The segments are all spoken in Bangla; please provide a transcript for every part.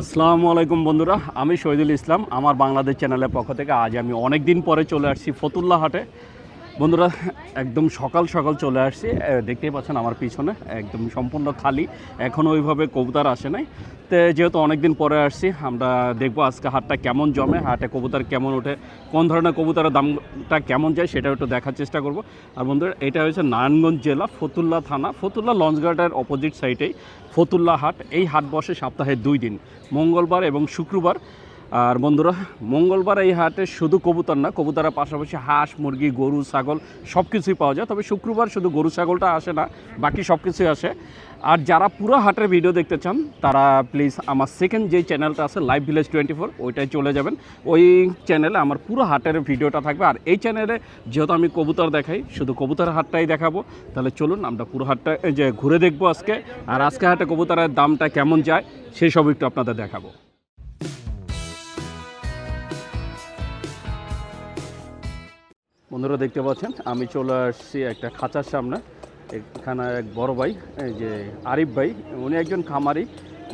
আসসালামু আলাইকুম বন্ধুরা, আমি শহীদুল ইসলাম, আমার বাংলাদেশ চ্যানেলের পক্ষ থেকে আজ আমি অনেক দিন পরে চলে আসছি ফতুল্লা হাটে। বন্ধুরা, একদম সকাল সকাল চলে আসছি। দেখতেই পাচ্ছেন আমার পিছনে একদম সম্পূর্ণ খালি। এখনও ওইভাবে কবুতার আসে নাই। তো, যেহেতু অনেকদিন পরে আসছি, আমরা দেখব আজকে হাটটা কেমন জমে, হাটে কবুতর কেমন ওঠে, কোন ধরনের কবুতরের দামটা কেমন যায় সেটা একটু দেখার চেষ্টা করব। আর বন্ধুরা, এটা হচ্ছে নারায়ণগঞ্জ জেলা, ফতুল্লা থানা, ফতুল্লা লঞ্চঘাটের অপোজিট সাইডেই ফতুল্লা হাট। এই হাট বসে সপ্তাহে দুই দিন, মঙ্গলবার এবং শুক্রবার। আর বন্ধুরা, মঙ্গলবার এই হাটে শুধু কবুতর না, কবুতরের পাশাপাশি হাঁস, মুরগি, গরু, ছাগল সব কিছুই পাওয়া যায়। তবে শুক্রবার শুধু গরু, ছাগলটা আসে না, বাকি সব কিছুই আসে। আর যারা পুরো হাটের ভিডিও দেখতে চান, তারা প্লিজ আমার সেকেন্ড যে চ্যানেলটা আছে লাইভ ভিলেজ টোয়েন্টি ফোর ওইটায় চলে যাবেন। ওই চ্যানেলে আমার পুরো হাটের ভিডিওটা থাকবে। আর এই চ্যানেলে যেহেতু আমি কবুতর দেখাই, শুধু কবুতর হাটটাই দেখাবো। তাহলে চলুন, আমরা পুরো হাটটা যে ঘুরে দেখব আজকে। আর আজকে হাটে কবুতরের দামটা কেমন যায়, সেই সব একটু আপনাদের দেখাবো। বন্ধুরা দেখতে পাচ্ছেন, আমি চলে আসছি একটা খাঁচার সামনে। এখানে এক বড় ভাই যে আরিফ ভাই, উনি একজন খামারি।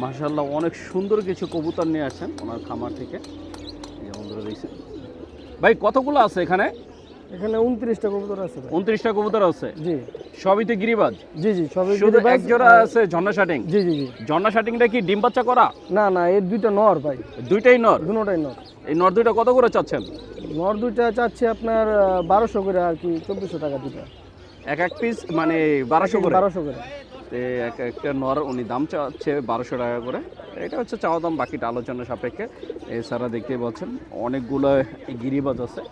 মাশাল্লাহ অনেক সুন্দর কিছু কবুতর নিয়ে আসেন ওনার খামার থেকে। বন্ধুরা দেখছেন। ভাই, কতগুলো আছে এখানে? এখানে উনত্রিশটা কবুতর আছে ভাই। উনত্রিশটা কবুতর আছে? জি। সবই তো গিরিবাজ? জি জি সবই শুধু এক জোড়া আছে ঝর্ণা শাটিং? জি জি জি। ঝর্ণা শাটিংটা কি ডিম বাচ্চা করা? না না এর দুইটা নর ভাই। দুইটাই নর? দুটাই নর। এই নর দুইটা কত করে চাচ্ছেন? নর দুইটা চাচ্ছি আপনার বারোশো করে আর কি চব্বিশশো টাকা দুটা এক এক পিস মানে বারোশো করে? বারোশো করে। তে এক একটা নর উনি দাম চাচ্ছে বারোশো টাকা করে। এটা হচ্ছে চাওয়া দাম বাকিটা আলোচনা সাপেক্ষে। এছাড়া দেখতে পাচ্ছেন অনেকগুলো গিরিবাজ আছে।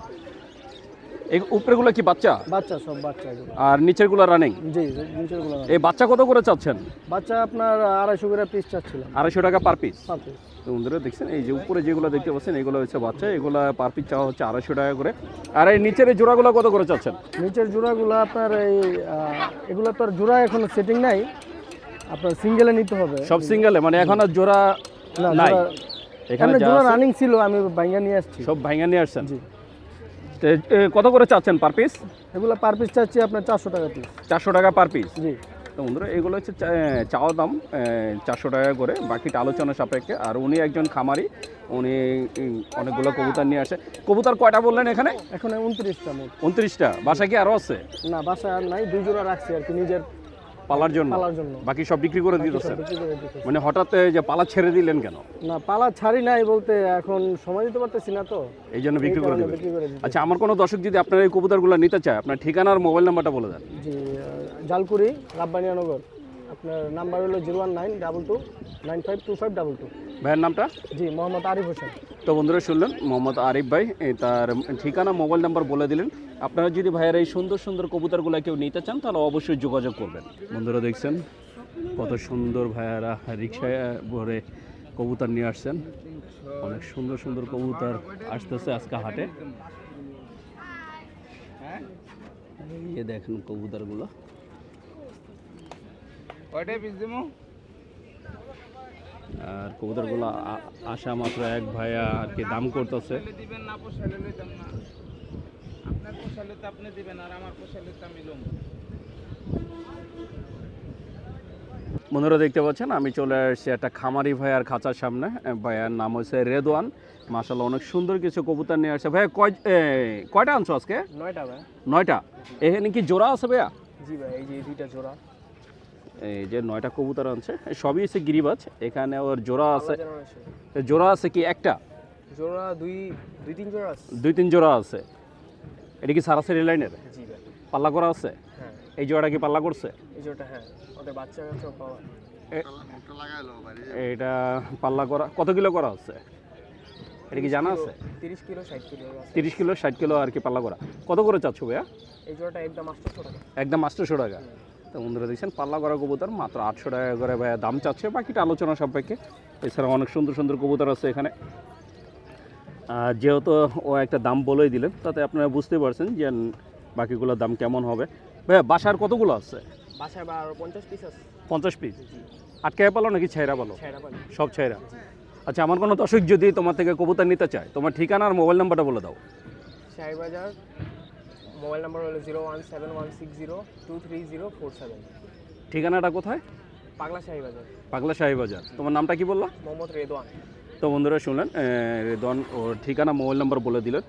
এই উপরেগুলো কি বাচ্চা? বাচ্চা সব বাচ্চা আর নিচেরগুলো রানিং জি নিচেরগুলো এই বাচ্চা কত করে চাচ্ছেন? বাচ্চা আপনার আড়াইশো করে পিস চাচ্ছিলাম। আড়াইশো টাকা পার পিস। তো বন্ধুরা দেখছেন এই যে উপরে যেগুলো দেখতে পাচ্ছেন এগুলো হচ্ছে বাচ্চা এগুলো পার পিস চাওয়া হচ্ছে আড়াইশো টাকা করে। আর এই নিচের জোড়াগুলো কত করে চাচ্ছেন? নিচের জোড়াগুলো আপনার এই এগুলো তো আর জোড়া এখনও সেটিং নাই। আপনার সিঙ্গেলে নিতে হবে। সব সিঙ্গেলে মানে এখন আর জোড়া নাই? এখানে জোড়া রানিং ছিল আমি বাইঙ্গা নিয়ে আসছি। সব ভাঙা নিয়ে আসছেন? জি। কত করে চাচ্ছেন পার পিস এগুলো পার পিস চাচ্ছি আপনার চারশো টাকা পিস চারশো টাকা পার পিস জি। তো বন্ধুরা এগুলো হচ্ছে চাওয়া দাম চারশো টাকা করে। বাকিটা আলোচনা সাপেক্ষে। আর উনি একজন খামারি উনি অনেকগুলো কবুতর নিয়ে আসে। কবুতর কয়টা বললেন এখানে? এখন উনত্রিশটা উনত্রিশটা। বাসা কি আরও আছে? না বাসায় আর নাই দুই জোড়া রাখছি আর কি নিজের পালার জন্য? পালার জন্য। বাকি সব বিক্রি করে দিতেছেন। মানে হঠাৎ এই যে পালা ছেড়ে দিলেন কেন? না পালা ছাড়ি নাই বলতে এখন সময় দিতে পারতেছি না তো। এই জন্য বিক্রি করে দেবেন আচ্ছা আমার কোনো দর্শক যদি আপনার এই কবুতরগুলো নিতে চায় আপনার ঠিকানা আর মোবাইল নাম্বারটা বলে দেন। জি জালকুড়ি জালকুড়ি রাব্বানিয়ানগর আপনার নাম্বার হলো zero one nine double two nine five two five double two. ভাইয়ের নামটা? জি মোহাম্মদ আরিফ হোসেন। তো বন্ধুরা শুনলেন মোহাম্মদ আরিফ ভাই তার ঠিকানা মোবাইল নাম্বার বলে দিলেন। আপনারা যদি ভাইয়ের এই সুন্দর সুন্দর কবুতরগুলো কেউ নিতে চান তাহলে অবশ্যই যোগাযোগ করবেন। বন্ধুরা দেখছেন কত সুন্দর ভাইয়ারা রিক্সায় ভরে কবুতর নিয়ে আসছেন। অনেক সুন্দর সুন্দর কবুতর আসতেছে আজকে হাটে। এই দেখেন কবুতরগুলো। কয়টায় পিস দেবো আর কবুতরগুলো আসা মাত্র এক ভাইয়া আর কি দাম করতেছে। দিবেন না পোষালে লইতাম না। আপনার পোষালে তো আপনি দিবেন আর আমার পোষালে তো আমি লম বন্ধুরা দেখতে পাচ্ছেন আমি চলে আসছি একটা খামারি ভাইয়ার খাঁচার সামনে। ভাইয়ার নাম হচ্ছে রেদওয়ান। মাসাল্লাহ অনেক সুন্দর কিছু কবুতর নিয়ে আসছে। ভাইয়া কয় কয়টা আনছো আজকে? নয়টা ভাই। নয়টা? এখানে কি জোড়া আছে ভাইয়া? জি ভাই এই যে এই দুইটা জোড়া। এই যে নয়টা কবুতর আনছে সবই হচ্ছে গিরিবাজ। এখানে ওর জোড়া আছে। জোড়া আছে কি একটা? জোড়া দুই দুই তিন জোড়া আছে। দুই তিন জোড়া আছে। এটা কি সারাসারি লাইনের? জি ভাই। পাল্লা করা আছে? হ্যাঁ। এই জোড়াটা কি পাল্লা করছে? এই জোড়াটা হ্যাঁ। ওদের বাচ্চা কাচ্চা পাওয়া। এটা পাল্লা করা কত কিলো করা আছে? এটা কি জানা আছে? তিরিশ কিলো ষাট কিলো আছে। তিরিশ কিলো ষাট কিলো আর কি পাল্লা করা। কত করে চাচ্ছ ভাইয়া? এই জোড়াটা একদম আটশোশো টাকা। একদম আটশোশো টাকা। তো বন্ধুরা দেখছেন পাল্লা করা কবুতর মাত্র আটশো টাকা করে দাম চাচ্ছে। বাকিটা আলোচনা সাপেক্ষে। এছাড়া অনেক সুন্দর সুন্দর কবুতর আছে এখানে। আর যেহেতু ও একটা দাম বলেই দিলেন তাতে আপনারা বুঝতে পারছেন যে বাকিগুলোর দাম কেমন হবে। ভাইয়া বাসার কতগুলো আছে? বাসায় পঞ্চাশ পিস আছে। পঞ্চাশ পিস আটকায় পালো নাকি ছাইরা পালো? সব ছাইরা। আচ্ছা আমার কোনো দর্শক যদি তোমার থেকে কবুতর নিতে চায় তোমার ঠিকানা আর মোবাইল নাম্বারটা বলে দাও। মোবাইল নাম্বার হলো zero one seven one six zero two three zero four seven. ঠিকানাটা কোথায়? পাগলা শাহবাজার পাগলা শাহী বাজার। তোমার নামটা কি বলল? মোহাম্মদ রেদওয়ান। তো বন্ধুরা শুনলেন রেদওয়ান ওর ঠিকানা মোবাইল নাম্বার বলে দিলেন।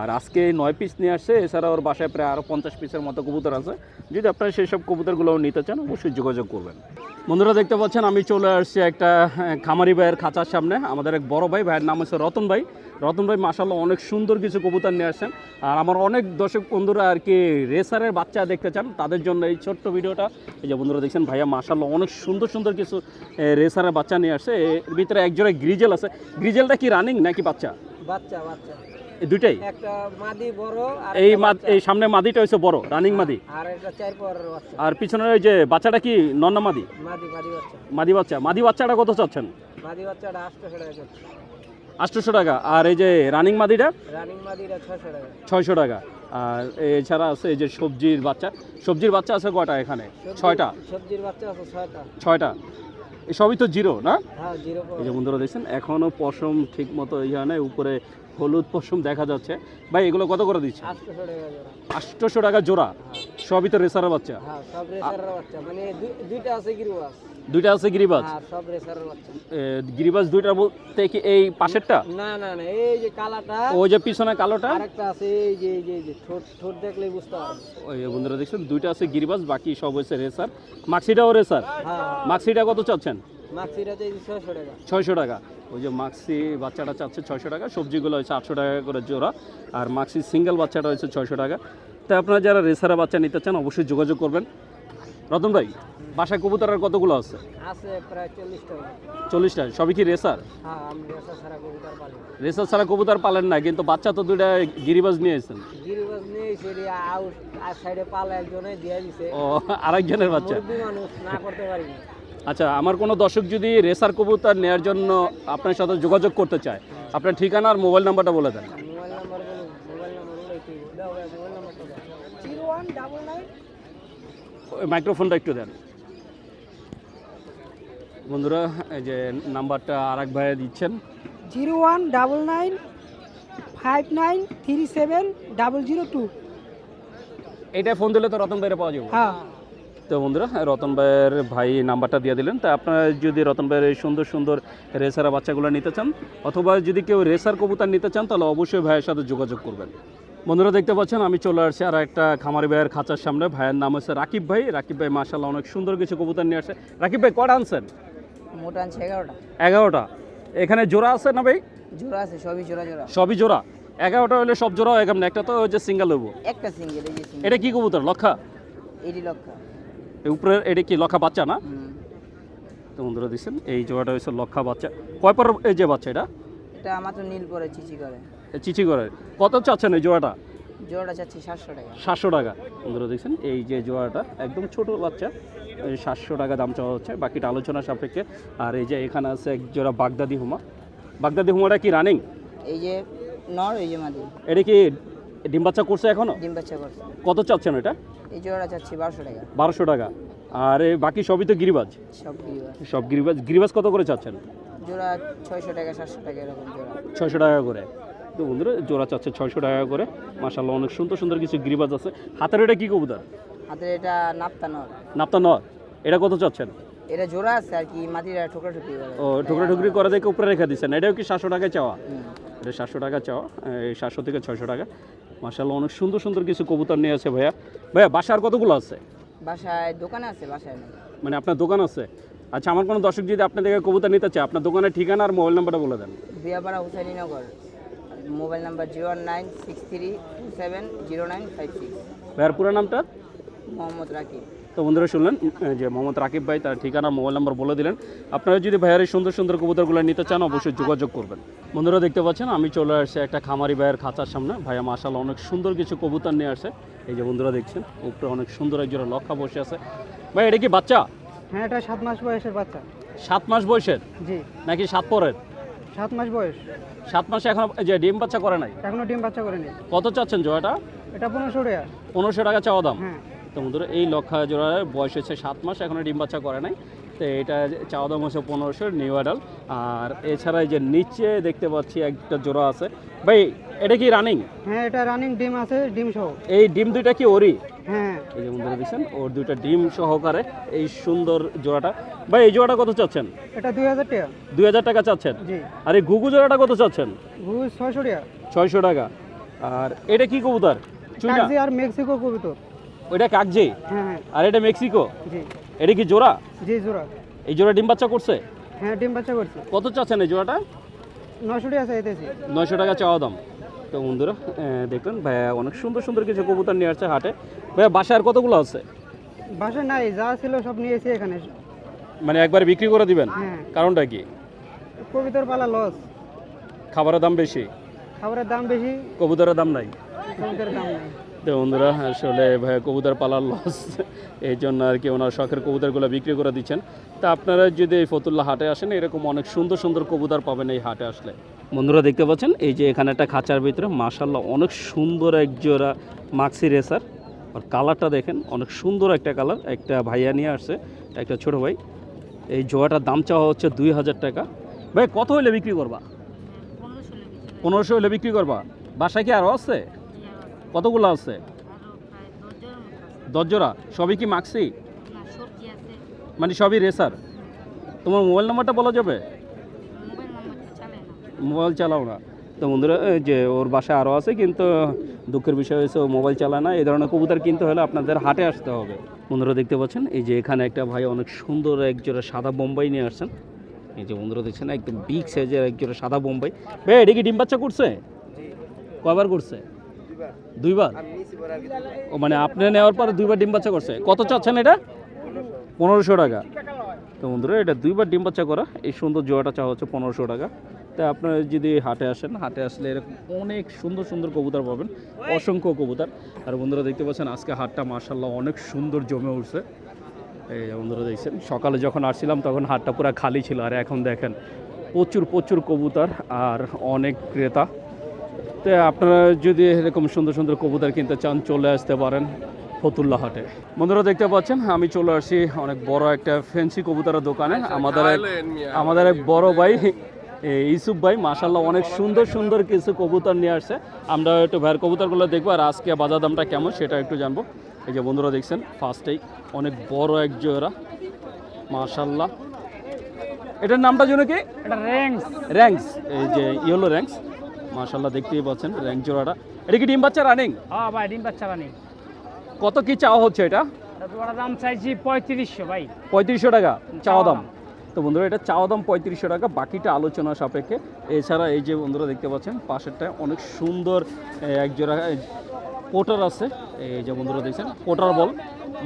আর আজকে নয় পিস নিয়ে আসছে এছাড়া ওর বাসায় প্রায় আরও পঞ্চাশ পিসের মতো কবুতর আছে। যদি আপনারা সেই সব কবুতরগুলো নিতে চান অবশ্যই যোগাযোগ করবেন। বন্ধুরা দেখতে পাচ্ছেন আমি চলে আসছি একটা খামারি ভাইয়ের খাঁচার সামনে। আমাদের এক বড় ভাই ভাইয়ের নাম হচ্ছে রতন ভাই। রতন ভাই মাসাল্লাহ অনেক সুন্দর কিছু কবুতর নিয়ে আসছেন। আর আমার অনেক দর্শক বন্ধুরা আর কি রেসারের বাচ্চা দেখতে চান তাদের জন্য এই ছোট্ট ভিডিওটা। এই যে বন্ধুরা দেখছেন ভাইয়া মাসাল্লাহ অনেক সুন্দর সুন্দর কিছু রেসারের বাচ্চা নিয়ে আসছে। এর ভিতরে একজোড়া গ্রিজেল আছে। গ্রিজেলটা কি রানিং নাকি বাচ্চা? বাচ্চা বাচ্চা। মাদি এই। এই সামনে মাদিটা হচ্ছে বড় রানিং মাদি। আর পিছনের ওই যে বাচ্চাটা কি নন্না মাদি? মাদি বাচ্চা। মাদি বাচ্চা। মাদি বাচ্চাটা কত চাচ্ছেন? মাদি বাচ্চাটা আটশোশো টাকা। আর এই যে রানিং মাদিটা? ছয়শো টাকা। আর এছাড়া আছে এই যে সবজির বাচ্চা। সবজির বাচ্চা আছে কয়টা এখানে? ছয়টা? সবজির বাচ্চা আছে ছয়টা। ছয়টা। সবই তো জিরো না? হ্যাঁ এই যে বন্ধুরা দেখছেন এখনও পশম ঠিক মতো ইয়ে নেই উপরে হলুদ পশম দেখা যাচ্ছে। ভাই এগুলো কত করে দিচ্ছে? আটশো টাকা জোড়া। আটশোশো টাকা জোড়া? সবই তো রেসারের বাচ্চা? হ্যাঁ মানে দুই- দুইটা আছে গিরিবাস। দুইটা আছে গিরিবাজ হ্যাঁ গিরিবাজ দুইটা বলতে কি এই পাশেরটা? না না না এই যে কালাটা। ওই যে পিছনে কালোটা? আরেকটা আছে এই যে এই যে ঠোঁট ঠোঁট দেখলেই বুঝতে পারবে ওই বন্ধুরা দেখছেন দুইটা আছে গিরিবাজ বাকি সব হয়েছে রেসার। মাক্সিটাও রেসার? হ্যাঁ। মাক্সিটা কত চাচ্ছেন? ছয়শো টাকা। ওই যে মাক্সি বাচ্চাটা চাচ্ছে ছয়শো টাকা সবজিগুলো হচ্ছে আটশো টাকা করে জোড়া আর মাক্সি সিঙ্গেল বাচ্চাটা হচ্ছে ছয়শো টাকা। তো আপনারা যারা রেসারা বাচ্চা নিতে চান অবশ্যই যোগাযোগ করবেন। রতন ভাই বাসায় কবুতরের কতগুলো আছে? আছে প্রায় চল্লিশটা সবই কি রেসার? হ্যাঁ কবুতর রেসার ছাড়া কবুতর পালেন না কিন্তু বাচ্চা তো দুইটা গিরিবাজ নিয়ে এসেছেন গিরিবাজ নিয়ে সেটি আউট আর সাইডে পালা একজনে দিয়ে দিছে। ও আরেকজনের বাচ্চা? না করতে আচ্ছা আমার কোনো দর্শক যদি রেসার কবুতর নেওয়ার জন্য আপনার সাথে যোগাযোগ করতে চায় আপনার ঠিকানা আর মোবাইল নাম্বারটা বলে দেন। মাইক্রোফোনটা একটু দেন। বন্ধুরা এই যে নাম্বারটা আর এক ভাইয়া দিচ্ছেন। Zero one double nine five nine three seven double zero two. এইটাই ফোন দিলে তো রতন ভাইয়ের পাওয়া যাবে। হ্যাঁ। তো বন্ধুরা রতন ভাইয়ের ভাই নাম্বারটা দিয়ে দিলেন। তা আপনারা যদি রতন ভাইয়ের এই সুন্দর সুন্দর রেসার বাচ্চাগুলো নিতে চান অথবা যদি কেউ রেসার কবুতর নিতে চান তাহলে অবশ্যই ভাইয়ের সাথে যোগাযোগ করবেন। বন্ধুরা দেখতে পাচ্ছেন আমি চলে আসছি আর একটা খামারি ভাইয়ের খাঁচার সামনে। ভাইয়ের নাম হচ্ছে রাকিব ভাই। রাকিব ভাই মাসাল্লাহ অনেক সুন্দর কিছু কবুতর নিয়ে আসে। রাকিব ভাই কটা আনছেন? মোটা আনছে এগারোটা। এগারোটা। এখানে জোড়া আছে না ভাই? জোড়া আছে সবই জোড়া জোড়া। সবই জোড়া। এগারোটা হলে সব জোড়া এখানে একটা তো যে সিঙ্গেল হব একটা সিঙ্গেল এটা কি কবুতর? লক্ষা? এইটি লক্ষ। উপরের এটা কি লক্ষা বাচ্চা না? তো বন্ধুরা দিচ্ছেন এই জোড়াটা হচ্ছে লক্ষা বাচ্চা। কয় পর এই যে বাচ্চা এটা? এটা মাত্র নীল পরে চিচি করে। চিচি করে। কত চাচ্ছেন এই জোড়াটা? জোড়াটা চাচ্ছি সাতশো টাকা। সাতশো টাকা। বন্ধুরা দেখছেন এই যে জোড়াটা একদম ছোট বাচ্চা। এই সাতশো টাকা দাম চাওয়া হচ্ছে বাকিটা আলোচনা সাপেক্ষে। আর এই যে এখানে আছে এক জোড়া বাগদাদি হুমা। বাগদাদি হুমাটা কি রানিং এই যে নর এই যে মাদি। এটা কি ডিম বাচ্চা করছে এখনও? ডিম বাচ্চা করছে। কত চাচ্ছেন এটা? এই জোড়া চাচ্ছি বারোশো টাকা। বারোশো টাকা। আর এই বাকি সবই তো গিরিবাজ? সব গিরিবাস সব গিরিবাজ। গিরিবাজ কত করে চাচ্ছেন? জোড়া ছয়শো টাকা সাতশো টাকা এরকম জোড়া। ছয়শো টাকা করে। তো বন্ধুরা জোড়া চাচ্ছে ছয়শো টাকা করে। মাসাল্লাহ অনেক সুন্দর সুন্দর কিছু গিরিবাজ আছে। হাতের এটা কি কবুতর? হাতের এটা নাপ্তা নর। নাপতা নয় এটা কত চাচ্ছেন? এটা জোড়া আছে আর কি মাটিরা ঠোকরা ঠুকরি করে। ও টুকরা টুকরি করে দেখে উপরে রেখে দিচ্ছেন এটাও কি সাতশো টাকা চাওয়া? এটা সাতশো টাকা চাওয়া। এই সাতশো থেকে ছয়শো টাকা। মাসাল্লাহ অনেক সুন্দর সুন্দর কিছু কবুতর নিয়ে আছে ভাইয়া। ভাইয়া বাসার কতগুলো আছে? বাসায় দোকান আছে বাসায় মানে আপনার দোকান আছে? আচ্ছা আমার কোনো দর্শক যদি আপনার থেকে কবুতর নিতে চায় আপনার দোকানের ঠিকানা আর মোবাইল নাম্বারটা বলে দেন। Biyapara Husaininagar mobile number zero nine six three two seven zero nine five six. ভাইয়ার পুরো নামটা? মোহাম্মদ রাকিব। তো বন্ধুরা শুনলেন যে মোহাম্মদ রাকিব ভাই তার ঠিকানা মোবাইল নাম্বার বলে দিলেন। আপনারা যদি ভাইয়ের এই সুন্দর সুন্দর কবুতরগুলো নিতে চান অবশ্যই যোগাযোগ করবেন। বন্ধুরা দেখতে পাচ্ছেন আমি চলে আসছি একটা খামারি ভাইয়ের খাঁচার সামনে। ভাইয়া মাসাল অনেক সুন্দর কিছু কবুতর নিয়ে আসে। এই যে বন্ধুরা দেখছেন উপরে অনেক সুন্দর একজোড়া লক্ষা বসে আছে। ভাই এটা কি বাচ্চা? হ্যাঁ এটা সাত মাস বয়সের বাচ্চা। সাত মাস বয়সের? জি। নাকি সাত পরের? সাত মাস বয়স। সাত মাসে এখন যে ডিম বাচ্চা করে নাই? এখনও ডিম বাচ্চা করেনি। কত চাচ্ছেন জোড়াটা? এটা পনেরোশো টাকা। পনেরোশো টাকা চাওয়া দাম? হ্যাঁ। তো বন্ধুরা এই লক্ষা জোড়ার বয়স হচ্ছে সাত মাস এখনও ডিম বাচ্চা করে নাই। তো এটা চাওয়া দাম হচ্ছে পনেরোশো নিউ অ্যাডাল আর এছাড়া এই যে নিচে দেখতে পাচ্ছি একটা জোড়া আছে। ভাই এটা কি রানিং হ্যাঁ এটা রানিং ডিম আছে ডিম সহ। এই ডিম দুইটা কি ওরি হ্যাঁ। এই যে বন্ধুরা দেখছেন ওর দুইটা ডিম সহকারে এই সুন্দর জোড়াটা। ভাই এই জোড়াটা কত চাচ্ছেন? এটা দুই হাজার টাকা। দুই হাজার টাকা চাচ্ছেন? জি। আর এই গুগু জোড়াটা কত চাচ্ছেন? ঘুষ ছয়শো টাকা। ছয়শো টাকা। আর এটা কি কবুতর? আর মেক্সিকো কবুতর। ওইটা কাকজে হ্যাঁ হ্যাঁ। আর এটা মেক্সিকো? জি। এটা কি জোড়া? জি জোড়া। এই জোড়া ডিম বাচ্চা করছে? হ্যাঁ ডিম বাচ্চা করছে। কত চাচ্ছেন এই জোড়াটা? নশো টাকা চাইতেছি। নয়শো টাকা চাওয়া দাম। তো বন্ধুরা আহ, দেখলেন ভাইয়া অনেক সুন্দর সুন্দর কিছু কবুতর নিয়ে আসছে হাটে। ভাইয়া বাসায় আর কতগুলো আছে? বাসায় নাই যা ছিল সব নিয়েছি এখানে। মানে একবার বিক্রি করে দিবেন? হ্যাঁ। কারণটা কি? কবিতর পালা লস। খাবারের দাম বেশি? খাবারের দাম বেশি। কবুতরের দাম নাই? কবিতর দাম নাই। তো বন্ধুরা আসলে ভাইয়া কবুতর পালার লস এই জন্য আর কি ওনার শখের কবুতরগুলো বিক্রি করে দিচ্ছেন। তা আপনারা যদি এই ফতুল্লা হাটে আসেন এরকম অনেক সুন্দর সুন্দর কবুতর পাবেন এই হাটে আসলে। বন্ধুরা দেখতে পাচ্ছেন এই যে এখানে একটা খাঁচার ভিতরে মাশাল্লাহ অনেক সুন্দর এক জোড়া মাক্সি রেসার আর কালারটা দেখেন অনেক সুন্দর একটা কালার একটা ভাইয়া নিয়ে আসছে একটা ছোট ভাই। এই জোড়াটার দাম চাওয়া হচ্ছে দুই হাজার টাকা। ভাই কত হইলে বিক্রি করবা? পনেরোশো হলে বিক্রি করবা। বাসায় কি আরও আছে? কতগুলো আছে? দশজোড়া। সবই কি মাক্সি? মানে সবই রেসার? তোমার মোবাইল নাম্বারটা বলা যাবে? মোবাইল চালাও না। তো বন্ধুরা যে ওর বাসায় আরও আছে কিন্তু দুঃখের বিষয় হয়েছে ও মোবাইল চালায় না। এই ধরনের কবুতর কিনতে হলে আপনাদের হাটে আসতে হবে। বন্ধুরা দেখতে পাচ্ছেন এই যে এখানে একটা ভাই অনেক সুন্দর এক জোড়া সাদা বোম্বাই নিয়ে আসছেন। এই যে বন্ধুরা দেখছেন একদম বিগ সাইজের এক জোড়া সাদা বোম্বাই। ভাই এটা কি ডিম বাচ্চা করছে? কয়বার করছে? দুইবার। ও মানে আপনি নেওয়ার পরে দুইবার ডিম বাচ্চা করছে। কত চাচ্ছেন এটা? পনেরোশো টাকা। তো বন্ধুরা এটা দুইবার ডিম বাচ্চা করা। এই সুন্দর জোয়াটা চাওয়া হচ্ছে পনেরোশো টাকা। তা আপনারা যদি হাটে আসেন হাটে আসলে এরকম অনেক সুন্দর সুন্দর কবুতর পাবেন। অসংখ্য কবুতর। আর বন্ধুরা দেখতে পাচ্ছেন আজকে হাটটা মার্শাল্লাহ অনেক সুন্দর জমে উঠছে। এই বন্ধুরা দেখছেন? সকালে যখন আসছিলাম তখন হাটটা পুরো খালি ছিল। আর এখন দেখেন প্রচুর প্রচুর কবুতর আর অনেক ক্রেতা। তো আপনারা যদি এরকম সুন্দর সুন্দর কবুতর কিনতে চান চলে আসতে পারেন ফতুল্লা হাটে। বন্ধুরা দেখতে পাচ্ছেন আমি চলে আসছি অনেক বড় একটা ফেন্সি কবুতরের দোকানে। আমাদের এক আমাদের এক বড় ভাই ইউসুফ ভাই মাশাল্লাহ অনেক সুন্দর সুন্দর কিছু কবুতর নিয়ে আসছে। আমরা একটু ভাইয়ের কবুতরগুলো দেখব আর আজকে বাজার দামটা কেমন সেটা একটু জানব। এই যে বন্ধুরা দেখছেন ফার্স্টেই অনেক বড় এক জোড়া। মাশাল্লাহ এটার নামটা জন্য কি? এটা র্যাঙ্কস র্যাঙ্কস এই যে ইয়েলো র্যাঙ্কস মাশাল্লাহ দেখতেই পাচ্ছেন র্যাঙ্ক জোড়াটা। এটা কি ডিম বাচ্চা রানিং হ্যাঁ ভাই ডিম বাচ্চা রানি কত কি চাওয়া হচ্ছে এটা? তোমার দাম চাইছি পঁয়ত্রিশশো ভাই। পঁয়ত্রিশশো টাকা চাওয়া চাওয়া দাম। তো বন্ধুরা এটা চাওয়া দাম পঁয়ত্রিশশো টাকা বাকিটা আলোচনা সাপেক্ষে। এছাড়া এই যে বন্ধুরা দেখতে পাচ্ছেন পাশেরটা অনেক সুন্দর এক জোড়া পোটার আছে। এই যে বন্ধুরা দেখছেন পোটার বল।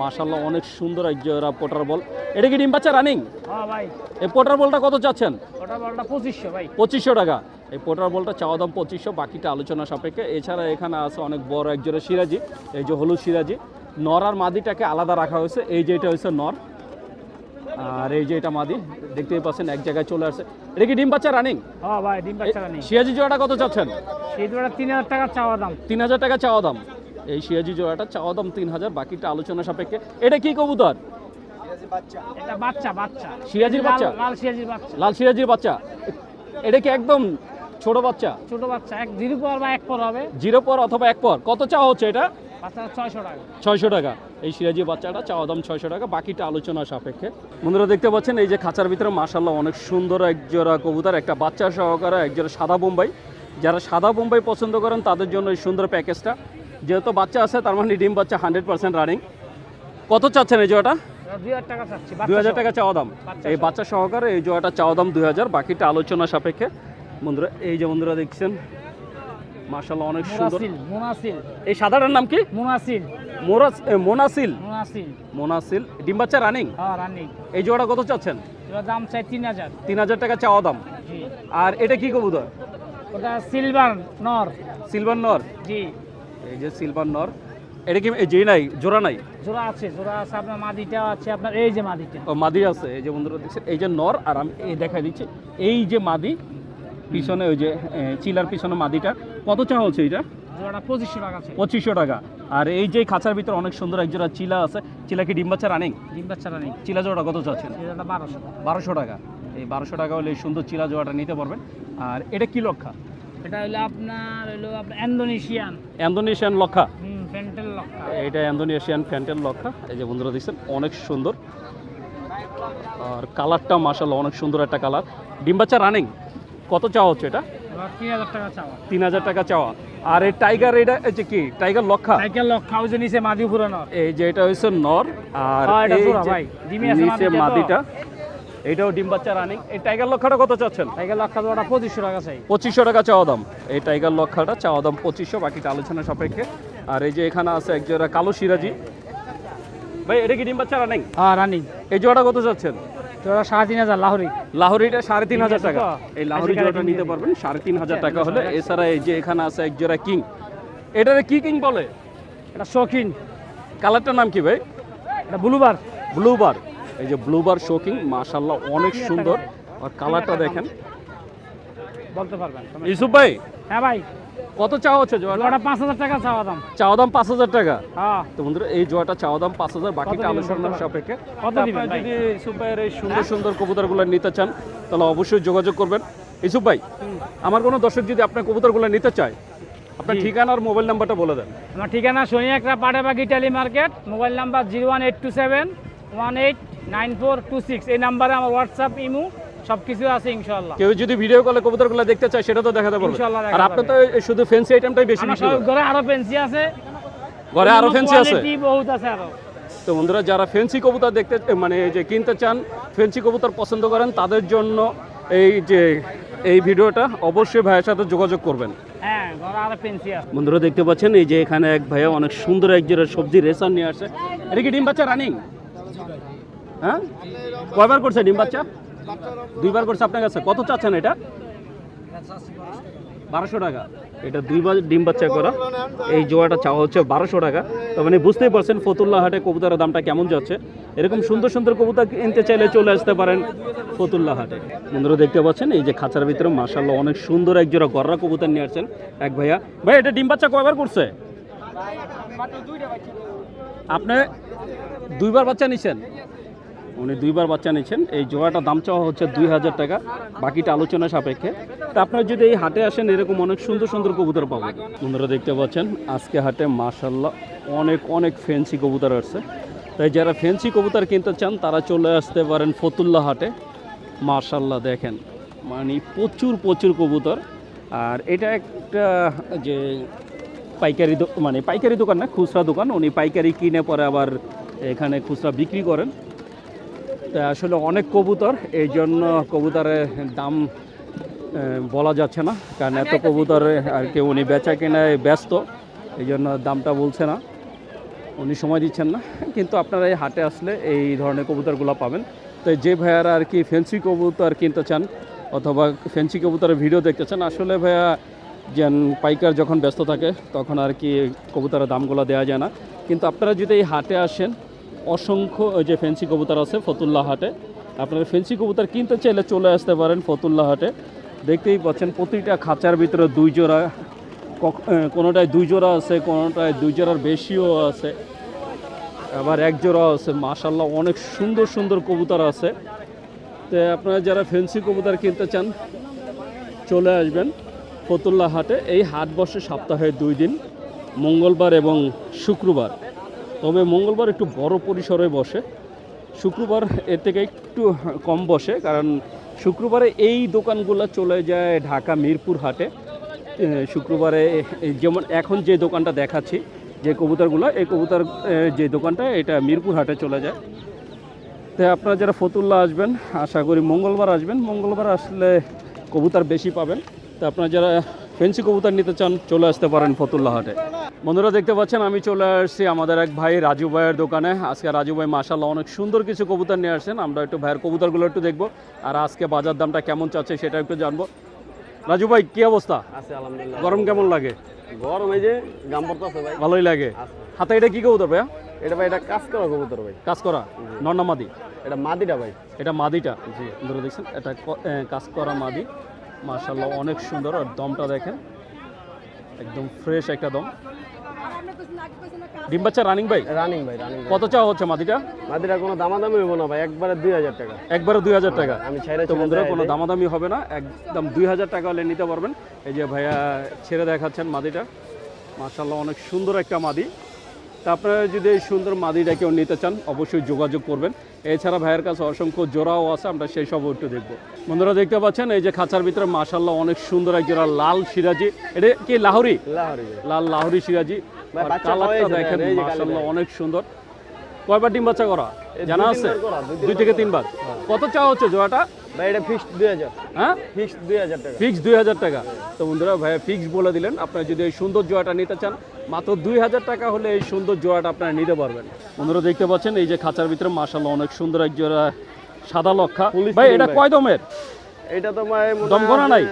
মাশাল্লাহ অনেক সুন্দর এক জোড়া পোটার বল। এটা কি ডিম বাচ্চা রানিং হ্যাঁ ভাই। এই পোটার বলটা কত চাচ্ছেন? ওটা বলটা পঁচিশশো ভাই। পঁচিশশো টাকা। এই পোটার বলটা চাওয়া দাম পঁচিশশো বাকিটা আলোচনা সাপেক্ষে। এছাড়া এখানে আছে অনেক বড় এক জোড়া সিরাজি এই যে হলুদ সিরাজি। নর আর মাদিটাকে আলাদা রাখা হয়েছে এই যে এটা হচ্ছে নর। আর এই যে এটা মাদি দেখতেই পাচ্ছেন এক জায়গায় চলে আসছে। এটা কি ডিম বাচ্চা রানিং? হ্যাঁ ভাই ডিম বাচ্চা রানি। সিরাজি জোড়াটা কত চাচ্ছেন? সেই দুটা তিন হাজার টাকা চাওয়া দাম। তিন হাজার টাকা চাওয়া দাম। এই সিরাজি জোড়াটা চাওয়া দাম তিন হাজার বাকিটা আলোচনা সাপেক্ষে। এটা কি কবুতর? এটা বাচ্চা বাচ্চা। সিরাজির বাচ্চা? লাল- লাল সিরাজির বাচ্চা। লাল সিরাজির বাচ্চা। এটা কি একদম ছোট বাচ্চা? ছোট বাচ্চা এক জিরো পর বা এক পর হবে। জিরো পর অথবা এক পর? কত চাওয়া হচ্ছে এটা? ছয়শো টাকা। এই সিরাজি বাচ্চাটা চাওয়া দাম ছয়শো টাকা বাকিটা আলোচনা সাপেক্ষে। বন্ধুরা দেখতে পাচ্ছেন এই যে খাঁচার ভিতরে মাশাল্লাহ অনেক সুন্দর এক জোড়া কবুতর একটা বাচ্চা সহকারে এক জোড়া সাদা বোম্বাই। যারা সাদা বোম্বাই পছন্দ করেন তাদের জন্য এই সুন্দর প্যাকেজটা। যেহেতু বাচ্চা আছে তার মানে ডিম বাচ্চা হান্ড্রেড পার্সেন্ট রানিং। কত চাচ্ছেন এই এটা দুই হাজার টাকা চাওয়া দাম। এই বাচ্চা সহকারে এই জোড়াটা চাওয়া দাম দুই হাজার বাকিটা আলোচনা সাপেক্ষে। বন্ধুরা এই যে বন্ধুরা দেখছেন মাশাল্লাহ অনেক সুন্দর। মোনাসিল এই সাদাটার নাম কি? মোনাসিল। মোরাস মোনাসিল। মোনাসিল। মোনাসিল। ডিম বাচ্চা রানিং? হ্যাঁ রানি। এই জোড়া কত চাচ্ছেন? দাম চাই তিন হাজার। তিন হাজার টাকা চাওয়া দাম। আর এটা কি কবুতর? ওটা সিলভার নর। সিলভার নর? জি। এই যে সিলভার নর। এটা কি যে নাই জোড়া নাই? জোড়া আছে জোড়া আছে আপনার মাদিটা আছে আপনার এই যে মাদিটা। ও মাদি আছে এই যে বন্ধুরা দেখছেন এই যে নর আর আমি এই দেখাই দিচ্ছি এই যে মাদি পিছনে ওই যে চিলার পিছনে মাদিটা। কত চা হচ্ছে এটা? পঁচিশশো টাকা আর এই যে খাঁচার ভিতরে অনেক সুন্দর এক জোড়া চিলা আছে। চিলা কি ডিম বাচ্চা রানিং? ডিম বাচ্চা রানি। চিলা জোড়া কত চাচ্ছেন? এটা বারোশো টাকা। এই বারোশো টাকা হলে সুন্দর চিলা জোড়াটা নিতে পারবেন। আর এটা কি লক্ষা? এটা হলো আপনার হলো আপনার ইন্দোনেশিয়ান। ইন্দোনেশিয়ান লক্ষা? হুম ফ্যান্টেল লক্ষা। এটা ইন্দোনেশিয়ান ফ্যান্টেল লক্ষা। এই যে বন্ধুরা দেখছেন অনেক সুন্দর। আর কালারটা মাসাল অনেক সুন্দর একটা কালার। ডিম বাচ্চা রানিং? কত চাওয়া হচ্ছে এটা? তিন হাজার টাকা চাওয়া। আর এই টাইগার এটা যে কি? টাইগার লক্ষা? সাইকেল লক্ষা ওই যে নিচে মাদি পুরানোর এই যে এটা হচ্ছে নর আর হ্যাঁ, এই নিচে মাদিটা। এটাও ডিম বাচ্চা রানিং। এই টাইগার লক্ষাটা কত চাচ্ছেন? সাইকেল লক্ষা জোড়া পঁচিশশো টাকা চাই। পঁচিশশো টাকা চাওয়া দাম। এই টাইগার লক্ষাটা চাওয়া দাম পঁচিশশো বাকিটা আলোচনা সাপেক্ষে। আর এই যে এখানে আছে এক জোড়া কালো সিরাজি। ভাই এটা কি ডিম বাচ্চা রানিং? হ্যাঁ রানিং। এই জোড়াটা কত চাচ্ছেন? জোড়া সাড়ে তিন হাজার লাহরি। লাহোরিটা সাড়ে তিন হাজার টাকা। এই লাহোরি জোড়াটা নিতে পারবেন সাড়ে তিন হাজার টাকা হলে। এছাড়া এই যে এখানে আছে এক জোড়া কিং। এটারে কি কিং বলে? এটা শৌখিন। কালারটার নাম কি ভাই? এটা ব্লুবার। ব্লুবার। এই যে ব্লুবার শোকিং মাশাল্লাহ অনেক সুন্দর। আর কালারটা দেখেন। বলতে পারবেন ইউসুফ ভাই? হ্যাঁ ভাই। কত চাওয়া হচ্ছে জোয়াটা পাঁচ হাজার টাকা চাওয়া দাম। চাওয়া দাম পাঁচ হাজার টাকা? হ্যাঁ। তো বন্ধুরা এই জোয়াটা চাওয়া দাম পাঁচ হাজার বাকিটা আলোচনার সাপেক্ষে। কত দিবেন ভাই? যদি ভাইয়ের এই সুন্দর সুন্দর কবুতরগুলো নিতে চান তাহলে অবশ্যই যোগাযোগ করবেন। ইউসুফ ভাই আমার কোনো দর্শক যদি আপনার কবুতরগুলো নিতে চায় আপনার ঠিকানা আর মোবাইল নাম্বারটা বলে দেন। আমার ঠিকানা একটা Parebagi tele market mobile number zero one eight two seven one eight nine four two six. এই নাম্বারে আমার হোয়াটসঅ্যাপ ইমু সব কিছু আছে কেউ যদি ভিডিও কলে কবুতরগুলো দেখতে চায় সেটা তো দেখাতে পারবে। আর আপনি তো শুধু ফেন্সি আইটেমটাই বেশি আমার বিক্রি করেন। ঘরে আরও পেন্সি আছে। ঘরে আরও ফেন্সি আছে? বহুত আছে আরও। তো বন্ধুরা যারা ফেন্সি কবুতর দেখতে মানে যে কিনতে চান ফেন্সি কবুতর পছন্দ করেন তাদের জন্য এই যে এই ভিডিওটা অবশ্যই ভাইয়ের সাথে যোগাযোগ করবেন। হ্যাঁ বন্ধুরা দেখতে পাচ্ছেন এই যে এখানে এক ভাইয়া অনেক সুন্দর এক জোড়া সবজি রেসার নিয়ে আসে এটা কি ডিম বাচ্চা রানিং? হ্যাঁ? কয়বার করছে ডিম বাচ্চা? দুইবার করছে আপনার কাছে। কত চাচ্ছেন এটা? বারোশো টাকা। এটা দুইবার ডিম বাচ্চা করা। এই জোয়াটা চাওয়া হচ্ছে বারোশো টাকা। তো মানে বুঝতেই পারছেন ফতুল্লা হাটে কবুতরের দামটা কেমন যাচ্ছে। এরকম সুন্দর সুন্দর কবুতর কিনতে চাইলে চলে আসতে পারেন ফতুল্লা হাটে। বন্ধুরা, দেখতে পাচ্ছেন, এই যে খাঁচার ভিতরে মার্শাল্লাহ অনেক সুন্দর এক জোড়া গররা কবুতর নিয়ে আসছেন এক ভাইয়া। ভাই, এটা ডিম বাচ্চা কয়বার করছে? আপনি দুইবার বাচ্চা নিছেন? উনি দুইবার বাচ্চা নিচ্ছেন এই জোড়াটা দাম চাওয়া হচ্ছে দুই হাজার টাকা। বাকিটা আলোচনা সাপেক্ষে। তা আপনারা যদি এই হাটে আসেন, এরকম অনেক সুন্দর সুন্দর কবুতর পাবেন। বন্ধুরা দেখতে পাচ্ছেন, আজকে হাটে মাশাল্লাহ অনেক অনেক ফেন্সি কবুতর আসছে। তাই যারা ফেন্সি কবুতর কিনতে চান, তারা চলে আসতে পারেন ফতুল্লা হাটে। মাশাল্লাহ দেখেন মানে প্রচুর প্রচুর কবুতর। আর এটা একটা যে পাইকারি মানে পাইকারি দোকান না, খুচরা দোকান। উনি পাইকারি কিনে পরে আবার এখানে খুচরা বিক্রি করেন। আসলে অনেক কবুতর এই জন্য কবুতরের দাম বলা যাচ্ছে না। কারণ এত কবুতর আর কি উনি বেচা কেনায় ব্যস্ত এই জন্য দামটা বলছে না। উনি সময় দিচ্ছেন না। কিন্তু আপনারা এই হাটে আসলে এই ধরনের কবুতরগুলো পাবেন। তো যে ভাইয়ারা আর কি ফেন্সি কবুতর কিনতে চান অথবা ফেন্সি কবুতরের ভিডিও দেখতে চান, আসলে ভাইয়া যেন পাইকার যখন ব্যস্ত থাকে, তখন আর কি কবুতরের দামগুলো দেওয়া যায় না। কিন্তু আপনারা যদি এই হাটে আসেন অসংখ্য, ওই যে ফেন্সি কবুতর আছে ফতুল্লা হাটে। আপনারা ফেন্সি কবুতর কিনতে চাইলে চলে আসতে পারেন ফতুল্লা হাটে। দেখতেই পাচ্ছেন, প্রতিটা খাঁচার ভিতরে দুই জোড়া কোনোটায় দুই জোড়া আছে, কোনোটায় দুই জোড়ার বেশিও আছে। আবার এক জোড়া আছে মাশাল্লাহ অনেক সুন্দর সুন্দর কবুতর আছে। তো আপনারা যারা ফেন্সি কবুতর কিনতে চান, চলে আসবেন ফতুল্লা হাটে। এই হাট বসে সপ্তাহে দুই দিন, মঙ্গলবার এবং শুক্রবার। তবে মঙ্গলবার একটু বড় পরিসরে বসে। শুক্রবার এর থেকে একটু কম বসে, কারণ শুক্রবারে এই দোকানগুলো চলে যায় ঢাকা মিরপুর হাটে। শুক্রবারে যেমন এখন যে দোকানটা দেখাচ্ছি, যে কবুতরগুলো, এই কবুতর যে দোকানটা, এটা মিরপুর হাটে চলে যায়। তো আপনারা যারা ফতুল্লা আসবেন, আশা করি মঙ্গলবার আসবেন। মঙ্গলবার আসলে কবুতর বেশি পাবেন। তো আপনারা যারা ফেন্সি কবুতর নিতে চান চলে আসতে পারেন ফতুল্লা হাটে বন্ধুরা দেখতে পাচ্ছেন আমি চলে আসছি আমাদের এক ভাই রাজু ভাইয়ের দোকানে। আজকে রাজু ভাই মাসাল্লাহ অনেক সুন্দর কিছু কবুতর নিয়ে আসছেন। আমরা একটু ভাইয়ের কবুতরগুলো একটু দেখব আর আজকে বাজার দামটা কেমন চাচ্ছে সেটা একটু জানব। রাজু ভাই কি অবস্থা? আছে আলহামদুলিল্লাহ। গরম কেমন লাগে? গরম এই যে গাম পড়তেছে ভাই। ভালোই লাগে। হাতে এটা কি কবুতর ভাইয়া? এটা ভাই এটা কাজ করা কবুতর ভাই। কাজ করা নন্না মাদি? এটা মাদিটা ভাই। এটা মাদিটা? জি। ধরে দেখছেন এটা কাজ করা মাদি। মার্শাল্লাহ অনেক সুন্দর। আর দমটা দেখেন একদম ফ্রেশ একটা দম। ডিম বাচ্চা রানিং ভাই? রানিং ভাই রানিং কত চাওয়া হচ্ছে মাদিটা? মাদিটা কোনো দামাদামি হবে না ভাই একবারে দুই হাজার টাকা। একবারে দুই হাজার টাকা। আমি ছাইরা তো বন্ধুরা কোনো দামাদামি হবে না একদম দুই হাজার টাকা হলে নিতে পারবেন। এই যে ভাইয়া ছেড়ে দেখাচ্ছেন মাদিটা। মাশাল্লাহ অনেক সুন্দর একটা মাদি। তা আপনারা যদি এই সুন্দর মাদিটা কেউ নিতে চান অবশ্যই যোগাযোগ করবেন। এছাড়া ভাইয়ের কাছে অসংখ্য জোড়াও আছে আমরা সেই সব একটু দেখব। বন্ধুরা দেখতে পাচ্ছেন এই যে খাঁচার ভিতরে মাশাল্লাহ অনেক সুন্দর এক জোড়া লাল সিরাজি। এটা কি লাহোরি? লাল লাহোরি সিরাজি। কালারটা দেখেন কালিটা। অনেক সুন্দর। কয়বার ডিম বাচ্চা করা? জানা আছে? দুই থেকে তিনবার। কত চাওয়া হচ্ছে ভাই এটা ফিক্সড দুই হাজার। হ্যাঁ? ফিক্সড দুই হাজার টাকা। ফিক্স দুই হাজার টাকা। তো বন্ধুরা ভাইয়া ফিক্স বলে দিলেন। আপনারা যদি এই সুন্দর জোড়াটা নিতে চান মাত্র দুই হাজার টাকা হলে এই সুন্দর জোড়াটা আপনারা নিতে পারবেন। বন্ধুরা দেখতে পাচ্ছেন এই যে খাঁচার ভিতরে মাসাল্লাহ অনেক সুন্দর এক জোড়া সাদা লক্ষা। ভাই এটা কয় দমের? এটা তো ভাই দম গোনা নাই?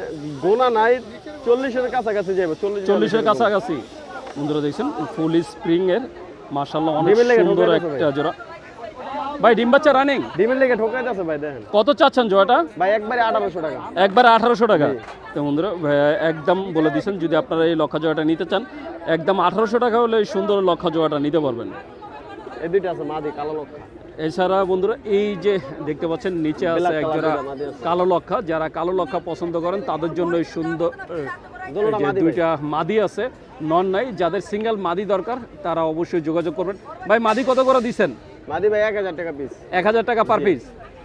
গোনা নাই চল্লিশের কাছাকাছি যাবে চল্লিশ চল্লিশের কাছাকাছি। বন্ধুরা দেখছেন ফুল স্প্রিং এর মাসাল্লাহ অনেক সুন্দর একটা জোড়া। ভাই ডিম বাচ্চা রানিং ডিমের লেগে ঠোকাইতে আছে ভাই দেখেন। কত চাচ্ছেন জোড়াটা ভাই একবারে আঠারোশো টাকা। একবার আঠারোশো টাকা? তো বন্ধুরা একদম বলে দিয়েছেন যদি আপনারা এই লক্ষা জোড়াটা নিতে চান একদম আঠারোশো টাকা হলে এই সুন্দর লক্ষা জোড়াটা নিতে পারবেন। এই দুইটা আছে মাদি কালো লক্ষা এছাড়া বন্ধুরা এই যে দেখতে পাচ্ছেন নিচে আছে Black এক color জোড়া যেটা মাদি আছে। কালো লক্ষা যারা কালো লক্ষা পছন্দ করেন তাদের জন্য এই সুন্দর। দুইটা মাদি আছে নন নাই। যাদের সিঙ্গেল মাদি দরকার তারা অবশ্যই যোগাযোগ করবেন। ভাই মাদি কত করে দিচ্ছেন মাদি ভাই এক হাজার টাকা পিস এক হাজার টাকা পার পিস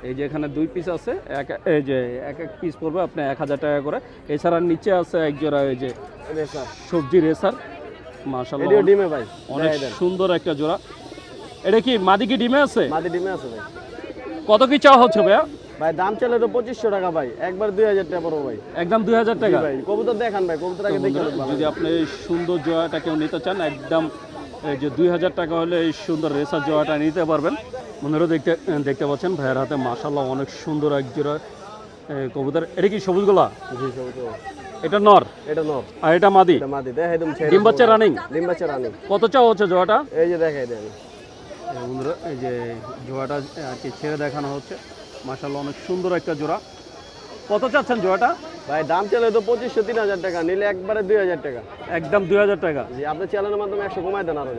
এই যে এখানে দুই পিস আছে এক এই যে এক এক পিস পড়বে আপনি এক হাজার টাকা করে। এছাড়া নিচে আছে এক জোড়া এই যে রেসার। সবজি রেসার। মাশাল্লাহ এটিও ডিমে ভাই অনেক সুন্দর একটা জোড়া। এটা কি মাদি কি ডিমে আছে? মাদি ডিমে আছে ভাই। কত কি চাওয়া হচ্ছে ভাইয়া? ভাই দাম চলে তো পঁচিশশো টাকা ভাই। একবার দুই হাজার টাকা পড়ব ভাই। একদম দুই হাজার টাকা? ভাই কবুতর দেখান ভাই কবুতর আগে দেখে যদি আপনি সুন্দর জোয়াটা কেউ নিতে চান একদম এই যে দুই হাজার টাকা হলে এই সুন্দর রেসার জোয়াটা নিতে পারবেন। বন্ধুরা দেখতে দেখতে পাচ্ছেন ভাইয়ের হাতে মাশাল্লাহ অনেক সুন্দর এক জোড়া কবুতর। এটা কি সবুজ গোলা জি এটা নর? এটা নর। আর এটা মাদি? এটা মাদি। দেখাই দেন ডিম বাচ্চা রানিং ডিম বাচ্চা রানি কত চাও হচ্ছে জোয়াটা এই যে দেখাই দেন। বন্ধুরা এই যে জোড়াটা আর কি ছেড়ে দেখানো হচ্ছে। মাশাল্লাহ অনেক সুন্দর একটা জোড়া। কত চাচ্ছেন জোড়াটা? ভাই দাম চলে তো পঁচিশশো তিন হাজার টাকা নিলে একবারে দুই হাজার টাকা। একদম দুই হাজার টাকা। জি চ্যানেলের মাধ্যমে একশো কমাই দেন আরও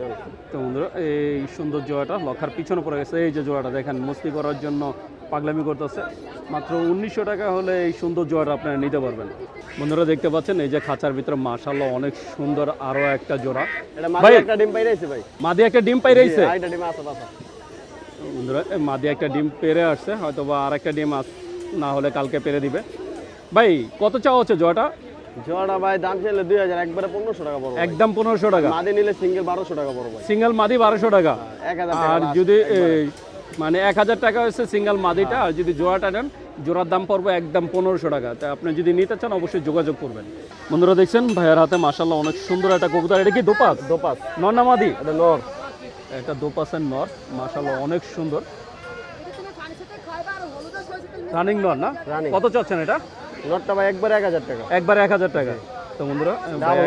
তো বন্ধুরা এই সুন্দর জোড়াটা লক্ষার পিছনে পড়ে গেছে। এই যে জোড়াটা দেখেন মস্তি করার জন্য পাগলামি করতেছে। মাত্র উনিশশো টাকা হলে এই সুন্দর জোড়াটা আপনারা নিতে পারবেন। বন্ধুরা দেখতে পাচ্ছেন এই যে খাঁচার ভিতরে মাশাল্লাহ অনেক সুন্দর আরও একটা জোড়া। ভাই। একটা ডিম পাইরাইছে ভাই। মাদি একটা ডিম পাই রয়েছে বন্ধুরা মাদি একটা ডিম পেরে আসছে হয়তো বা আর একটা ডিম আস না হলে কালকে পেরে দিবে। ভাই কত চাওয়া হচ্ছে জোড়াটা জোড়া ভাই দাম চাইলে দুই হাজার একবারে পনেরোশো টাকা পড়ব। একদম পনেরোশো টাকা। মাদি নিলে সিঙ্গেল বারোশো টাকা পড়ব সিঙ্গেল মাদি বারোশো টাকা। হাজার আর যদি মানে এক হাজার টাকা হচ্ছে সিঙ্গেল মাদিটা আর যদি জোড়াটা নেন জোড়ার দাম পড়বে একদম পনেরোশো টাকা। তা আপনি যদি নিতে চান অবশ্যই যোগাযোগ করবেন। বন্ধুরা দেখছেন ভাইয়ের হাতে মাসাল্লাহ অনেক সুন্দর একটা কবুতর। এটা কি দোপাস দোপাস নর না মাদি? এটা নর। একটা দোপাসের নর মাসাল্লাহ অনেক সুন্দর। রানিং নর না? কত চাচ্ছেন এটা? নটটা ভাই একবারে এক হাজার টাকা। একবার এক হাজার টাকা। তো বন্ধুরা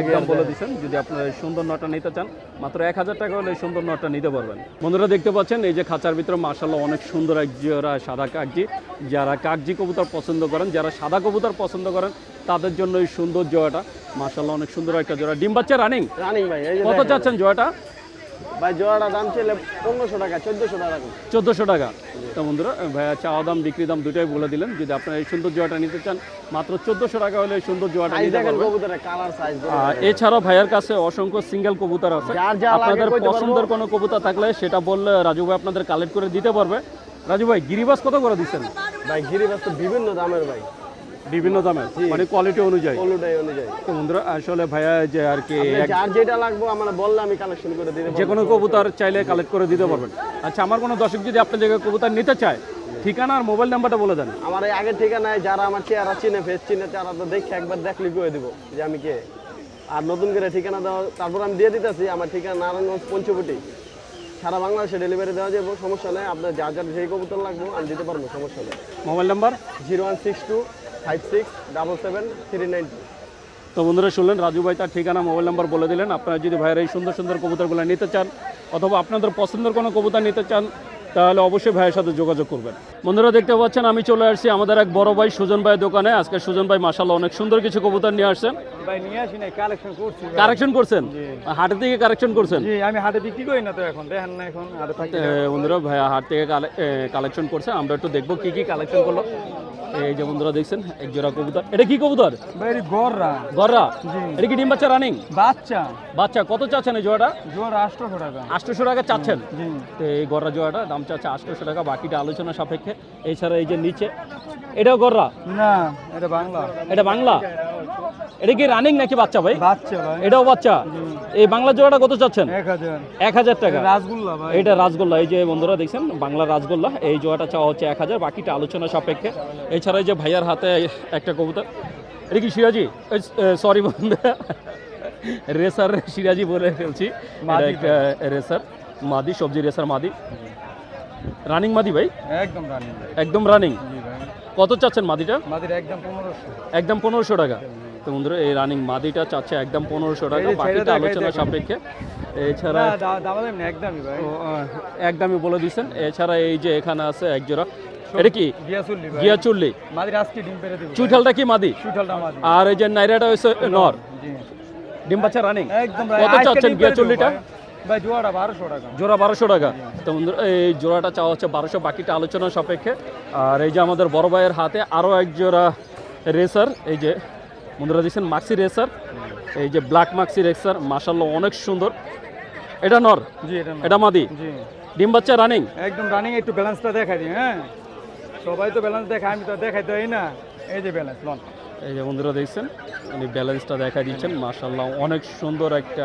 একদম বলে। দিচ্ছেন যদি আপনারা সুন্দর নটটা নিতে চান মাত্র এক হাজার টাকা হলে সুন্দর নটটা নিতে পারবেন। বন্ধুরা দেখতে পাচ্ছেন এই যে খাঁচার ভিতরে মার্শাল্লাহ অনেক সুন্দর এক জোড়া সাদা কাগজি যারা কাগজি কবুতর পছন্দ করেন যারা সাদা কবুতর পছন্দ করেন তাদের জন্য এই সুন্দর জোড়াটা মার্শাল্লাহ অনেক সুন্দর একটা জোড়া। ডিম বাচ্চা রানিং রানিং ভাই এই যে কত চাচ্ছেন জোড়াটা? ভাই জোড়াটা দাম চাইলে পনেরোশো টাকা চোদ্দোশো টাকা চোদ্দোশো টাকা। তো বন্ধুরা ভাইয়া চাওয়া দাম বিক্রি দাম দুটাই বলে দিলেন। যদি আপনারা এই সুন্দর জোড়াটা নিতে চান মাত্র চোদ্দোশো টাকা হলে সুন্দর সাইজ নিতে পারবেন। এছাড়াও ভাইয়ের কাছে অসংখ্য সিঙ্গেল কবুতর আছে। আপনাদের। পছন্দের কোনো কবুতর থাকলে সেটা বললে রাজু ভাই আপনাদের কালেক্ট করে দিতে পারবে। রাজু ভাই গিরিবাস কত করে দিচ্ছেন? ভাই গিরিবাস তো বিভিন্ন দামের ভাই। বিভিন্ন দামে মানে কোয়ালিটি অনুযায়ী। অনুযায়ী অনুযায়ী। তো বন্ধুরা আসলে ভাইয়া যে আর কি যার যেটা লাগবে আমরা বললে আমি কালেকশন করে দিতে যে কোনো কবুতর চাইলে কালেক্ট করে দিতে পারবেন। আচ্ছা আমার কোনো দর্শক যদি আপনার জায়গায় কবুতর নিতে চায় ঠিকানা আর মোবাইল নাম্বারটা বলে দেন। আমার এই আগের ঠিকানায় যারা আমার চেহারা চিনে ফেস চিনে তারা তো দেখে একবার দেখলে করে দিব যে আমি কে। আর নতুন করে ঠিকানা দেওয়া তারপর আমি দিয়ে দিতেছি আমার ঠিকানা নারায়ণগঞ্জ পঞ্চবটি সারা বাংলাদেশে ডেলিভারি দেওয়া যাবে সমস্যা নেই আপনার যা যার যেই কবুতর লাগবে আমি দিতে পারব সমস্যা নেই। Mobile number zero one six two five six double seven three nine তো বন্ধুরা শুনলেন, রাজু ভাই তার ঠিকানা, মোবাইল নাম্বার বলে দিলেন। আপনারা যদি ভাইয়ের এই সুন্দর সুন্দর কবুতরগুলো নিতে চান, অথবা আপনাদের পছন্দের কোনো কবুতর নিতে চান, তাহলে অবশ্যই ভাইয়ের সাথে যোগাযোগ করবেন। বন্ধুরা দেখতে পাচ্ছেন, আমি চলে আসছি আমাদের এক বড় ভাই সুজন ভাইয়ের দোকানে। আজকে সুজন ভাই মাসাল্লাহ অনেক সুন্দর কিছু কবুতর নিয়ে আসছেন। ভাই নিয়ে আসি নাই কালেকশন করছি ভাই। করছেন? হাটে থেকে করছেন? জি আমি হাটে বিক্রি করি না তো এখন দেখেন না এখন হাটে থাকি বন্ধুরা হাট থেকে কালেকশন করছে আমরা একটু দেখব কি কি কালেকশন করল। এই যে বন্ধুরা দেখছেন এক জোড়া কবুতর। এটা কি কবুতর? ভাই গররা। গররা? এটা কি ডিম বাচ্চা রানিং বাচ্চা। বাচ্চা কত চাচ্ছেন এই জোড়াটা? জোর আটশোশো টাকা। আটশোশো টাকা চাচ্ছেন? তো এই গররা জোড়াটা দাম চাচ্ছে আটশোশো টাকা বাকিটা আলোচনা সাপেক্ষে। এছাড়া এই যে নিচে এটাও গররা? না এটা বাংলা। এটা বাংলা? এটা কি রানিং নাকি বাচ্চা ভাই? বাচ্চা ভাই। এটাও বাচ্চা? এই বাংলা জোড়াটা কত চাচ্ছেন? এক হাজার। টাকা। রাসগুল্লা ভাই। এটা রাজগোল্লা এই যে বন্ধুরা দেখছেন বাংলা রাজগোল্লা এই জোয়াটা চাওয়া হচ্ছে এক হাজার। বাকিটা আলোচনা সাপেক্ষে। এছাড়া এই যে ভাইয়ার হাতে একটা কবুতর। এটা কি সিরাজি? সরি বন্ধুরা রেসার সিরাজি বলে ফেলছি। একটা রেসার। মাদি সবজি রেসার মাদি। রানিং মাদি ভাই? একদম রানি একদম রানিং। কত চাচ্ছেন মাদিটা? মাদির একদম পনেরোশো। একদম পনেরোশো টাকা। তো বন্ধুরা এই রানিং মাদিটা চাচ্ছে একদম পনেরোশো টাকা বাকিটা আলোচনা সাপেক্ষে। এছাড়া একদমই বলে দিচ্ছেন এছাড়া এই যে এখানে আছে এক জোড়া। এটা কি? চুইঠালটা কি মাদি? আর এই যে নাইরাটা নর। ডিম বাচ্চা রানিং কত চাচ্ছেন জোড়া বারোশো টাকা। তো এই জোড়াটা চাওয়া হচ্ছে বারোশো বাকিটা আলোচনা সাপেক্ষে। আর এই যে আমাদের বড় ভাইয়ের হাতে আরও এক জোড়া রেসার এই যে বন্ধুরা দেখছেন মাক্সি রেসার এই যে ব্ল্যাক মাক্সি রেসার মাসাল্লাহ অনেক সুন্দর। এটা নর? জি এটা এটা মাদি? জি। ডিম বাচ্চা রানিং একদম রানিং একটু ব্যালেন্সটা দেখাই দিই হ্যাঁ? সবাই তো ব্যালেন্স দেখায় আমি তো দেখাই দেই না। এই যে ব্যালেন্স লন এই যে বন্ধুরা দেখছেন উনি ব্যালেন্সটা দেখা দিচ্ছেন মাসাল্লাহ অনেক সুন্দর একটা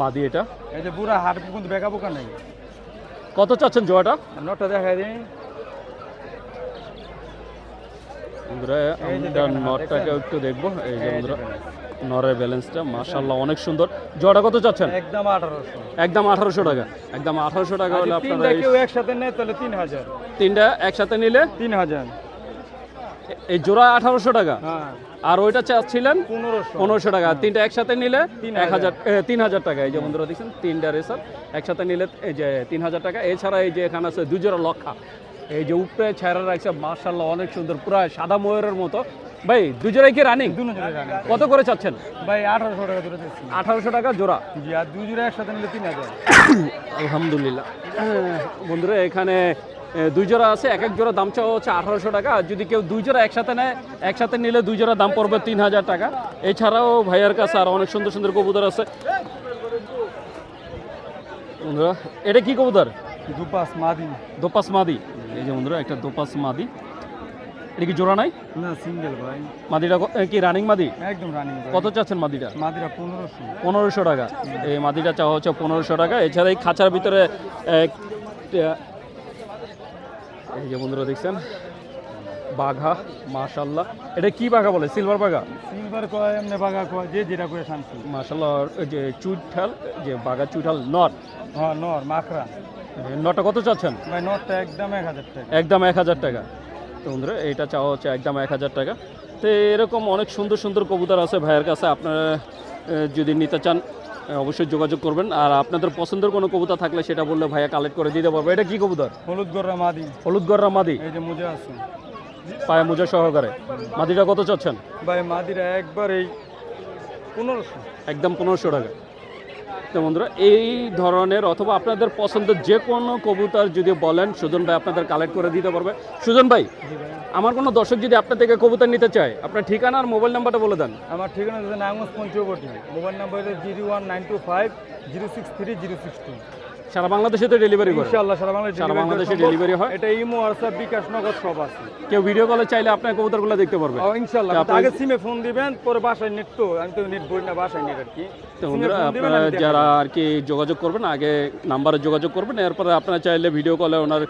মাদি এটা। এই যে পুরা হাট কিন্তু বেকা বোকা নেই। কত চাচ্ছেন জোয়াটা? নটটা দেখাই দিই। বন্ধুরা এই আমরা দেখেন, নরটাকে দেখছেন? একটু দেখব। এই যে বন্ধুরা নরের ব্যালেন্সটা মাসাল্লাহ অনেক সুন্দর। জোয়াটা কত চাচ্ছেন? একদম আঠারোশো। একদম আঠারোশো টাকা। একদম আঠারোশো টাকা হলে আপনারা কেউ একসাথে নেয় তাহলে তিন হাজার। তিনটা একসাথে নিলে? তিন হাজার। এই জোড়া আঠারোশো টাকা? হ্যাঁ। আর ওইটা চাচ্ছিলেন? পনেরোশো। টাকা। তিনটা একসাথে নিলে? এক হাজার তিন হাজার টাকা। এই যে বন্ধুরা দেখছেন? তিনটা রেসার। একসাথে নিলে এই যে তিন হাজার টাকা। এছাড়া এই যে এখানে আছে দুজোড়া লক্ষা। এই যে উপরে ছেড়া রাখছে মার্শাল্লাহ অনেক সুন্দর। পুরো সাদা ময়ূরের মতো। ভাই দুজোড়াই কি রানিং কত করে চাচ্ছেন? ভাই আঠারোশো টাকা ধরে দিচ্ছি আঠারোশো টাকা জোড়া? জি আর দুই জোড়া একসাথে নিলে তিন হাজার। আলহামদুলিল্লাহ। বন্ধুরা এখানে দুই জোড়া আছে এক এক জোড়া দাম চাওয়া হচ্ছে আঠারোশো টাকা। আর যদি কেউ দুই জোড়া একসাথে নেয় একসাথে নিলে দুই জোড়া দাম পড়বে তিন হাজার টাকা। এছাড়াও ভাইয়ার কাছে আর অনেক সুন্দর সুন্দর কবুতর আছে। বন্ধুরা এটা কি কবুতর? দুপাস মাদি। দোপাস মাদি। এই যে বন্ধুরা একটা দোপাস মাদি। এটা কি জোড়া নাই? না সিঙ্গেল ভাই। মাদিটা কি রানিং মাদি? একদম রানিং কত চাচ্ছেন মাদিটা? মাদিরা পনেরোশো। পনেরোশো টাকা। এই মাদিটা চাওয়া হচ্ছে পনেরোশো টাকা। এছাড়া এই খাঁচার ভিতরে এই যে বন্ধুরা দেখছেন বাঘা মাশাল্লাহ এটা কি বাঘা বলে? সিলভার বাঘা? সিলভার কয় এমনি বাগা কয় যে যেটা করে শান্তি। মাশাল্লাহ যে চুইঠাল যে বাঘা চুইঠাল নট হ্যাঁ নর মাখরা। নটটা কত চাচ্ছেন? ভাই নটটা একদম এক হাজার টাকা। একদম এক হাজার টাকা। তো বন্ধুরা এইটা চাওয়া হচ্ছে একদম এক হাজার টাকা। তো এরকম অনেক সুন্দর সুন্দর কবুতর আছে ভাইয়ের কাছে। আপনারা যদি নিতে চান অবশ্যই যোগাযোগ করবেন। আর আপনাদের পছন্দের কোনো কবুতর থাকলে সেটা বললে ভাইয়া কালেক্ট করে দিতে পারবে। এটা কি কবুতর? হলুদ গররা মাদি। হলুদ গররা মাদি। এই যে মুজে আছে। পায়ে মোজা সহকারে। মাদিটা কত চাচ্ছেন? ভাই মাদিরা একবার এই পনেরোশো। একদম পনেরোশো টাকা। তো বন্ধুরা এই ধরনের অথবা আপনাদের পছন্দের যে কোনো কবুতর যদি বলেন সুজন ভাই আপনাদের কালেক্ট করে দিতে পারবে। সুজন ভাই আমার কোনো দর্শক যদি আপনার থেকে কবুতর নিতে চায় আপনার ঠিকানা আর মোবাইল নাম্বারটা বলে দেন। আমার ঠিকানা Panchabati. Mobile number zero one nine two five zero six three zero six two. সারা বাংলাদেশে তো ডেলিভারি করে। ইনশাআল্লাহ সারা বাংলাদেশে সারা বাংলাদেশে ডেলিভারি হয়? এটা ইমো WhatsApp বিকাশ নগদ সব আছে। কেউ ভিডিও কলে চাইলে আপনার কবুতরগুলো দেখতে পারবে। ইনশাআল্লাহ। আগে সিমে ফোন দিবেন পরে বাসায় নেট তো আমি তো নেট বই না বাসায় নেট আর কি। তো বন্ধুরা আপনারা যারা আর কি যোগাযোগ করবেন আগে নাম্বারে যোগাযোগ করবেন এরপর আপনারা চাইলে ভিডিও কলে ওনার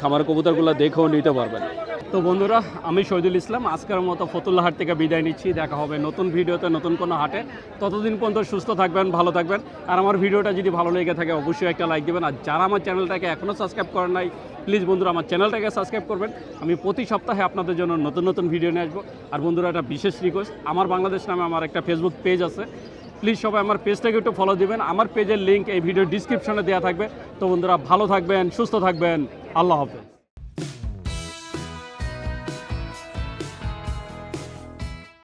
খামার কবুতরগুলো দেখেও নিতে পারবেন। তো বন্ধুরা, আমি শহীদুল ইসলাম। আজকের মতো ফতুল্লা হাট থেকে বিদায় নিচ্ছি। দেখা হবে নতুন ভিডিওতে, নতুন কোনো হাটে। ততদিন পর্যন্ত সুস্থ থাকবেন, ভালো থাকবেন। আর আমার ভিডিওটা যদি ভালো লেগে থাকে, অবশ্যই একটা লাইক দেবেন। আর যারা আমার চ্যানেলটাকে এখনও সাবস্ক্রাইব করেন নাই প্লিজ বন্ধুরা, আমার চ্যানেলটাকে সাবস্ক্রাইব করবেন। আমি প্রতি সপ্তাহে আপনাদের জন্য নতুন নতুন ভিডিও নিয়ে আসব। আর বন্ধুরা, একটা বিশেষ রিকোয়েস্ট আমার বাংলাদেশ নামে আমার একটা ফেসবুক পেজ আছে। প্লিজ সবাই আমার পেজটাকে একটু ফলো দিবেন। আমার পেজের লিঙ্ক এই ভিডিও ডিসক্রিপশনে দেওয়া থাকবে। তো বন্ধুরা, ভালো থাকবেন, সুস্থ থাকবেন। আল্লাহ হাফেজ।